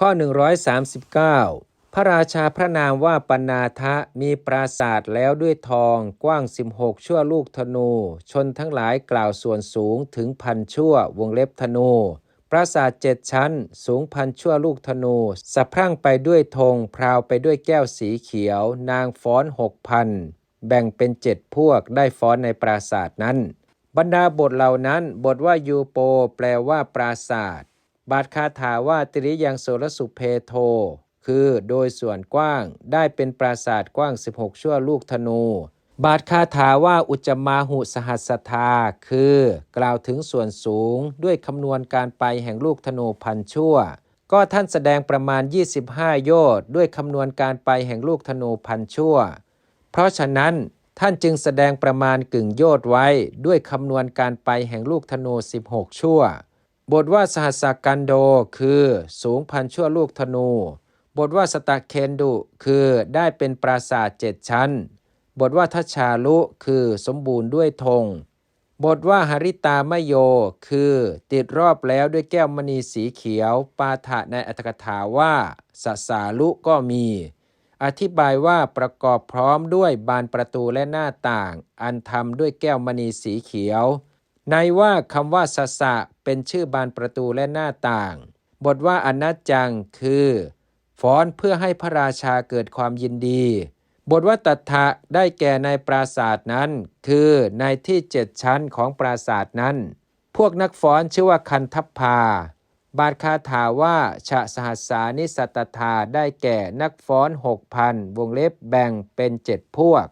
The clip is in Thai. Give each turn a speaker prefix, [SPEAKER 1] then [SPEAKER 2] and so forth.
[SPEAKER 1] ข้อ 139 พระราชาพระนามว่าปนาทะมีปราสาทแล้วด้วยทองกว้าง 16 ชั่วลูกธนู ชนทั้งหลายกล่าวส่วนสูงถึงพันชั่ววงเล็บธนูปราสาทเจ็ดชั้น สูงพันชั่วลูกธนูสะพรั่งไปด้วยธงพราวไปด้วยแก้วสีเขียว นางฟ้อนหกพันแบ่งเป็นเจ็ดพวกได้ฟ้อนในปราสาทนั้น บรรดาบทเหล่านั้น บทว่ายูโป แปลว่าปราสาท บาทคาถาว่าตริยังโสรสุเพโท คือโดยส่วนกว้างได้เป็นปราสาทกว้าง 16 ชั่วลูกธนู บาทคาถาว่าอุจจมาหุสหัสธาคือกล่าวถึงส่วนสูงด้วยคำนวณการไปแห่งลูกธนูพันชั่ว ก็ท่านแสดงประมาณ 25 โยชน์ด้วยคำนวณการไปแห่งลูกธนูพันชั่ว เพราะฉะนั้นท่านจึงแสดงประมาณกึ่งโยชน์ไว้ด้วยคำนวณการไปแห่งลูกธนู 16 ชั่ว บทว่าสหัสกันโดคือสูงพันชั่วลูกธนู บทว่าสตะเคนดุคือได้เป็นปราสาทเจ็ดชั้น บทว่าทัชชาลุคือสมบูรณ์ด้วยธง บทว่าหริตามโย คือติดรอบแล้วด้วยแก้วมณีสีเขียว ปาฐะในอัตถกถาว่าสสาลุก็มี อธิบายว่าประกอบพร้อมด้วยบานประตูและหน้าต่าง อันทำด้วยแก้วมณีสีเขียว ในว่าคำว่าสสะเป็นชื่อบานประตูและหน้าต่าง บทว่าอนัจจังคือฟ้อนเพื่อให้พระราชาเกิดความยินดี บทว่าตัทะได้แก่ในปราศาสตร์นั้น คือในที่เจ็ดชั้นของปราศาสตร์นั้น พวกนักฟ้อนชื่อว่าคันทัพพา บาทคาถาว่าชะสหัสสานิสัตตธาได้แก่นักฟ้อนหกพันวงเล็บแบ่งเป็นเจ็ดพวก